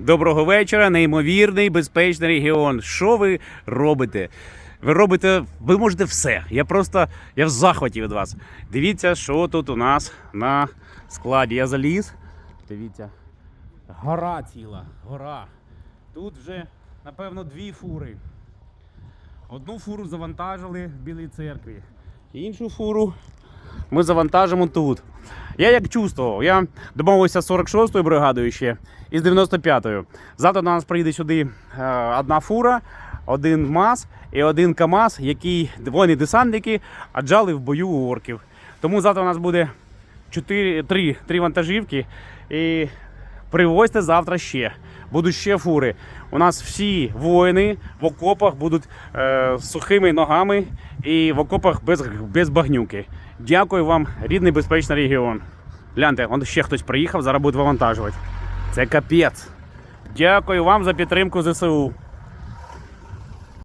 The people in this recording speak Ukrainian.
Доброго вечора, неймовірний, безпечний регіон. Що ви робите? Ви робите, ви можете все. Я просто я в захваті від вас. Дивіться, що тут у нас на складі. Я заліз. Дивіться. Гора ціла, гора. Тут вже, напевно, дві фури. Одну фуру завантажили в Білій церкві, іншу фуру ми завантажимо тут. Я як чувствував, я домовився з 46-ю бригадою ще і з 95-ю. Завтра до нас приїде сюди е, одна фура, один МАЗ і один КАМАЗ, який вони десантники аджали в бою у орків. Тому завтра у нас буде 4, 3, 3 вантажівки. І привозьте завтра ще. Будуть ще фури. У нас всі воїни в окопах будуть е, сухими ногами і в окопах без, без багнюки. Дякую вам, рідний безпечний регіон. Гляньте, он ще хтось приїхав, зараз буде вивантажувати. Це капець. Дякую вам за підтримку ЗСУ.